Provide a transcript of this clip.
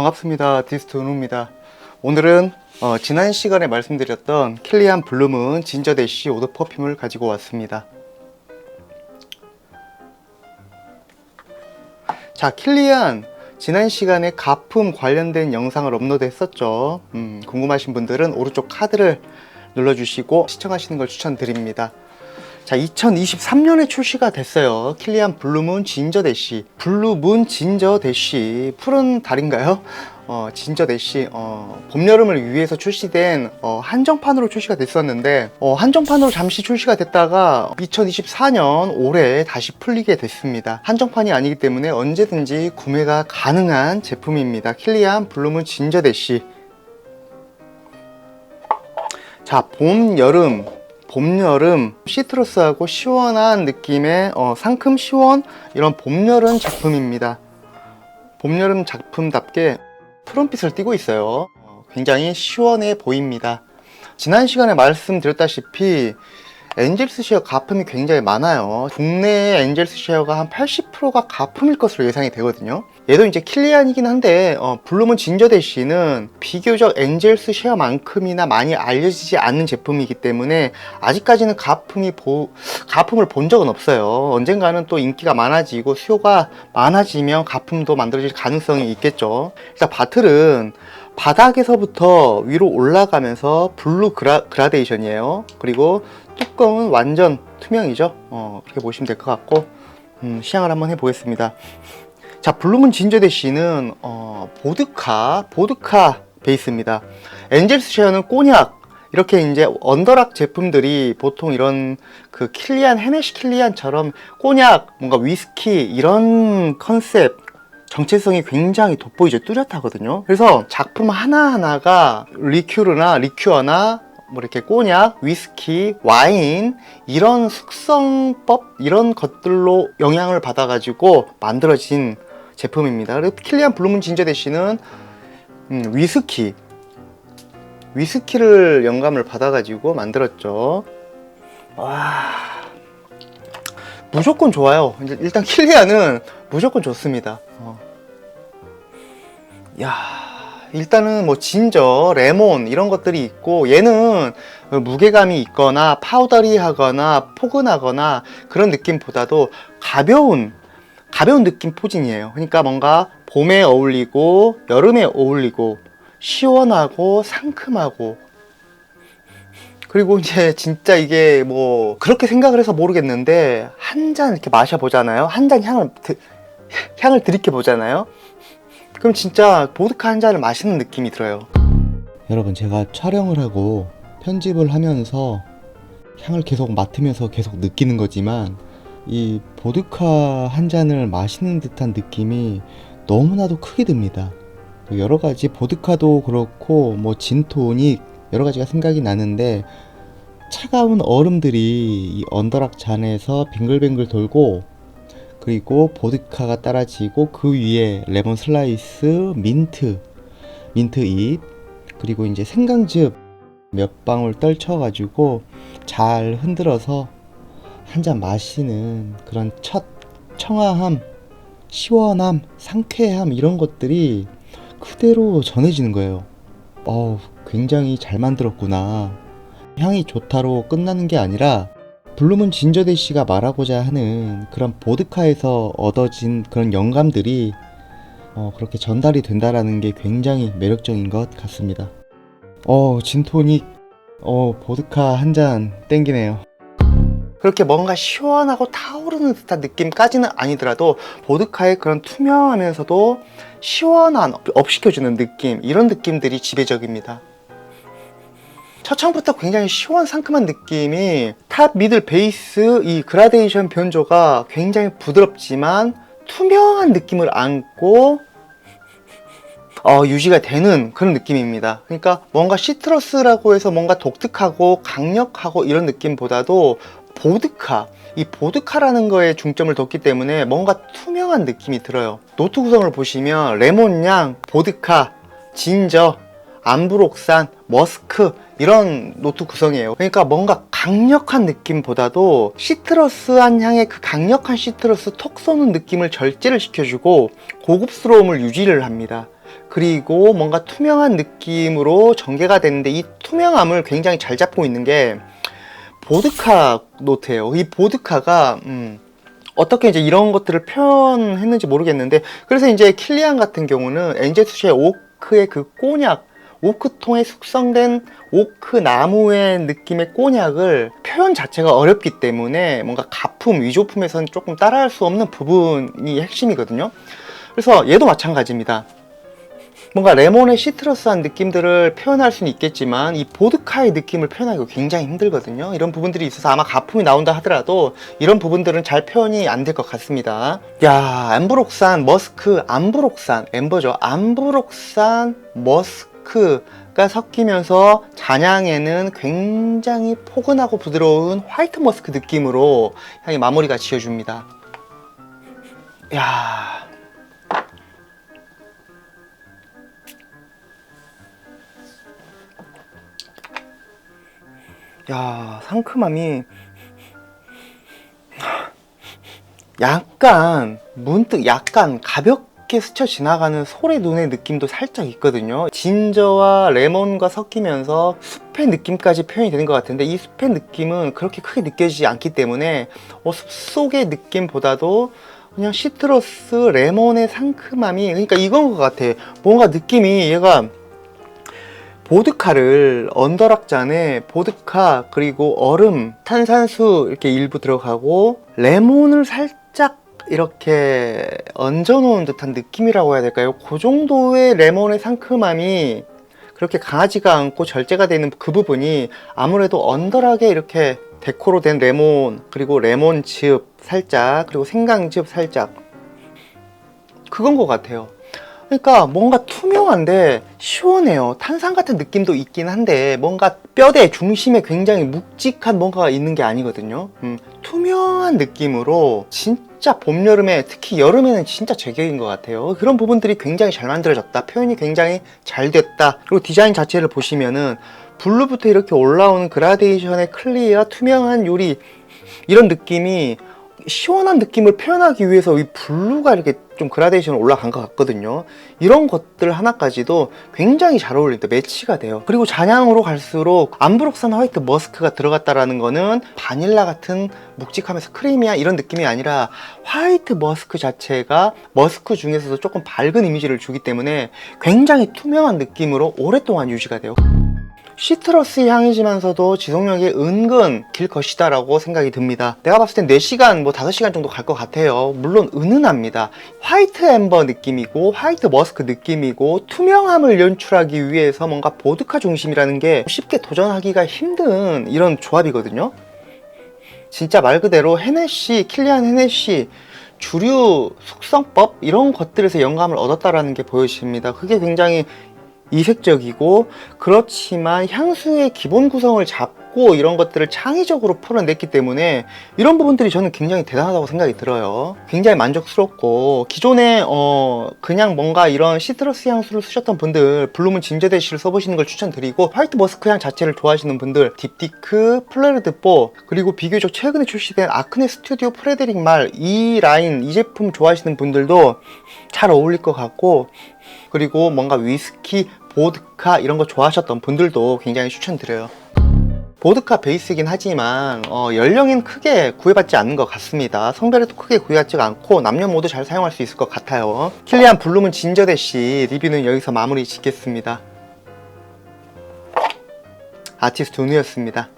반갑습니다. 디스트 은우입니다. 오늘은 어, 지난 시간에 말씀드렸던 킬리안 블룸은 진저 대시 오드 퍼퓸을 가지고 왔습니다. 자, 킬리안 지난 시간에 가품 관련된 영상을 업로드 했었죠. 음, 궁금하신 분들은 오른쪽 카드를 눌러주시고 시청하시는 걸 추천드립니다. 자, 2023년에 출시가 됐어요. 킬리안 블루문 진저 대시. 블루문 진저 대시. 푸른 달인가요? 어, 진저 대시. 어, 봄, 여름을 위해서 출시된 어, 한정판으로 출시가 됐었는데, 어, 한정판으로 잠시 출시가 됐다가 2024년 올해 다시 풀리게 됐습니다. 한정판이 아니기 때문에 언제든지 구매가 가능한 제품입니다. 킬리안 블루문 진저 대시. 자, 봄, 여름, 봄, 여름 시트러스하고 시원한 느낌의 어, 상큼 시원 이런 봄, 여름 작품입니다. 봄, 여름 작품답게 푸른빛을 띠고 있어요. 어, 굉장히 시원해 보입니다. 지난 시간에 말씀드렸다시피 엔젤스 쉐어 가품이 굉장히 많아요. 국내 엔젤스 쉐어가 한 80%가 가품일 것으로 예상이 되거든요. 얘도 이제 킬리안이긴 한데 어, 블루문 진저 대시는 비교적 엔젤스 쉐어만큼이나 많이 알려지지 않는 제품이기 때문에 아직까지는 가품이 보, 가품을 본 적은 없어요. 언젠가는 또 인기가 많아지고 수요가 많아지면 가품도 만들어질 가능성이 있겠죠. 일단 바틀은 바닥에서부터 위로 올라가면서 블루 그라, 그라데이션이에요. 그리고 뚜껑은 완전 투명이죠. 어, 그렇게 보시면 될 것 같고 음, 시향을 한번 해보겠습니다. 자, 블루문 진저 대시는 어, 보드카, 보드카 베이스입니다. 엔젤스 쉐어는 꼬냑, 이렇게 이제 언더락 제품들이 보통 이런 그 킬리안, 헤네시 킬리안처럼 꼬냑, 뭔가 위스키 이런 컨셉, 정체성이 굉장히 돋보이죠. 뚜렷하거든요. 그래서 작품 하나하나가 리큐르나 리큐어나 뭐 이렇게 꼬냑, 위스키, 와인 이런 숙성법 이런 것들로 영향을 받아가지고 만들어진 제품입니다. 그리고 킬리안 블루문 진저 대시는 음, 위스키 위스키를 영감을 받아가지고 만들었죠. 와 무조건 좋아요. 일단 킬리안은 무조건 좋습니다. 어. 야 일단은 뭐 진저, 레몬 이런 것들이 있고 얘는 무게감이 있거나 파우더리하거나 포근하거나 그런 느낌보다도 가벼운 가벼운 느낌 포진이에요. 그러니까 뭔가 봄에 어울리고 여름에 어울리고 시원하고 상큼하고 그리고 이제 진짜 이게 뭐 그렇게 생각을 해서 모르겠는데 한 잔 이렇게 마셔 보잖아요. 한 잔 향을 드- 향을 들이켜 보잖아요. 그럼 진짜 보드카 한 잔을 마시는 느낌이 들어요. 여러분 제가 촬영을 하고 편집을 하면서 향을 계속 맡으면서 계속 느끼는 거지만 이 보드카 한 잔을 마시는 듯한 느낌이 너무나도 크게 듭니다. 여러 가지 보드카도 그렇고 뭐 진토닉 여러 가지가 생각이 나는데 차가운 얼음들이 이 언더락 잔에서 빙글빙글 돌고 그리고 보드카가 따라지고 그 위에 레몬 슬라이스, 민트, 민트 잎 그리고 이제 생강즙 몇 방울 떨쳐가지고 잘 흔들어서 한 잔 마시는 그런 첫 청아함, 시원함, 상쾌함 이런 것들이 그대로 전해지는 거예요. 어, 굉장히 잘 만들었구나. 향이 좋다로 끝나는 게 아니라 블루문 진저데이 씨가 말하고자 하는 그런 보드카에서 얻어진 그런 영감들이 어, 그렇게 전달이 된다라는 게 굉장히 매력적인 것 같습니다. 어, 진토닉, 어, 보드카 한 잔 땡기네요. 그렇게 뭔가 시원하고 타오르는 듯한 느낌까지는 아니더라도 보드카의 그런 투명하면서도 시원한 업 시켜주는 느낌 이런 느낌들이 지배적입니다. 첫 처음부터 굉장히 시원 상큼한 느낌이 탑, 미들, 베이스 이 그라데이션 변조가 굉장히 부드럽지만 투명한 느낌을 안고 어, 유지가 되는 그런 느낌입니다. 그러니까 뭔가 시트러스라고 해서 뭔가 독특하고 강력하고 이런 느낌보다도 보드카, 이 보드카라는 거에 중점을 뒀기 때문에 뭔가 투명한 느낌이 들어요. 노트 구성을 보시면 레몬향, 보드카, 진저, 암브록산, 머스크 이런 노트 구성이에요. 그러니까 뭔가 강력한 느낌보다도 시트러스한 향의 그 강력한 시트러스 톡 쏘는 느낌을 절제를 시켜주고 고급스러움을 유지를 합니다. 그리고 뭔가 투명한 느낌으로 전개가 되는데 이 투명함을 굉장히 잘 잡고 있는 게 보드카 노트예요. 이 보드카가 음, 어떻게 이제 이런 것들을 표현했는지 모르겠는데 그래서 이제 킬리안 같은 경우는 엔제수시의 오크의 그 꼬냑 오크통에 숙성된 오크 나무의 느낌의 꼬냑을 표현 자체가 어렵기 때문에 뭔가 가품 위조품에서는 조금 따라할 수 없는 부분이 핵심이거든요. 그래서 얘도 마찬가지입니다. 뭔가 레몬의 시트러스한 느낌들을 표현할 수는 있겠지만 이 보드카의 느낌을 표현하기가 굉장히 힘들거든요. 이런 부분들이 있어서 아마 가품이 나온다 하더라도 이런 부분들은 잘 표현이 안 될 것 같습니다. 야, 암브록산, 머스크, 암브록산, 엠버죠. 암브록산, 머스크 가 섞이면서 잔향에는 굉장히 포근하고 부드러운 화이트 머스크 느낌으로 향이 마무리가 지어줍니다. 야. 야, 상큼함이 약간 문득 약간 가볍게 스쳐 지나가는 소래 눈의 느낌도 살짝 있거든요. 진저와 레몬과 섞이면서 숲의 느낌까지 표현이 되는 것 같은데 이 숲의 느낌은 그렇게 크게 느껴지지 않기 때문에 어, 숲 속의 느낌보다도 그냥 시트러스 레몬의 상큼함이 그러니까 이건 것 같아. 뭔가 느낌이 얘가 보드카를 언더락 잔에 보드카 그리고 얼음 탄산수 이렇게 일부 들어가고 레몬을 살짝 이렇게 얹어 놓은 듯한 느낌이라고 해야 될까요? 그 정도의 레몬의 상큼함이 그렇게 강하지가 않고 절제가 되는 그 부분이 아무래도 언더락에 이렇게 데코로 된 레몬 그리고 레몬즙 살짝 그리고 생강즙 살짝 그건 것 같아요. 그러니까 뭔가 투명한데 시원해요. 탄산 같은 느낌도 있긴 한데 뭔가 뼈대 중심에 굉장히 묵직한 뭔가가 있는 게 아니거든요. 음, 투명한 느낌으로 진짜 봄, 여름에 특히 여름에는 진짜 제격인 것 같아요. 그런 부분들이 굉장히 잘 만들어졌다. 표현이 굉장히 잘 됐다. 그리고 디자인 자체를 보시면은 블루부터 이렇게 올라오는 그라데이션의 클리어, 투명한 요리 이런 느낌이 시원한 느낌을 표현하기 위해서 이 블루가 이렇게 좀 그라데이션 올라간 것 같거든요. 이런 것들 하나까지도 굉장히 잘 어울린다. 매치가 돼요. 그리고 잔향으로 갈수록 암브록산 화이트 머스크가 들어갔다라는 거는 바닐라 같은 묵직하면서 크리미한 이런 느낌이 아니라 화이트 머스크 자체가 머스크 중에서도 조금 밝은 이미지를 주기 때문에 굉장히 투명한 느낌으로 오랫동안 유지가 돼요. 시트러스 향이지만서도 지속력이 은근 길 것이다라고 생각이 듭니다. 내가 봤을 땐 4시간, 뭐 5시간 정도 갈 것 같아요. 물론 은은합니다. 화이트 엠버 느낌이고 화이트 머스크 느낌이고 투명함을 연출하기 위해서 뭔가 보드카 중심이라는 게 쉽게 도전하기가 힘든 이런 조합이거든요. 진짜 말 그대로 헤네시, 킬리안 헤네시 주류 숙성법 이런 것들에서 영감을 얻었다라는 게 보여집니다. 그게 굉장히 이색적이고 그렇지만 향수의 기본 구성을 잡고 이런 것들을 창의적으로 풀어냈기 때문에 이런 부분들이 저는 굉장히 대단하다고 생각이 들어요. 굉장히 만족스럽고 기존에 어 그냥 뭔가 이런 시트러스 향수를 쓰셨던 분들 블루문 진저대시를 써보시는 걸 추천드리고 화이트 머스크 향 자체를 좋아하시는 분들 딥디크, 플레르드뽀 그리고 비교적 최근에 출시된 아크네 스튜디오 프레데릭 말 이 라인 이 제품 좋아하시는 분들도 잘 어울릴 것 같고 그리고 뭔가 위스키, 보드카 이런 거 좋아하셨던 분들도 굉장히 추천드려요. 보드카 베이스이긴 하지만 어, 연령은 크게 구애받지 않는 것 같습니다. 성별에도 크게 구애받지 않고 남녀 모두 잘 사용할 수 있을 것 같아요. 킬리안 블룸은 진저대시 리뷰는 여기서 마무리 짓겠습니다. 아티스트 운우였습니다.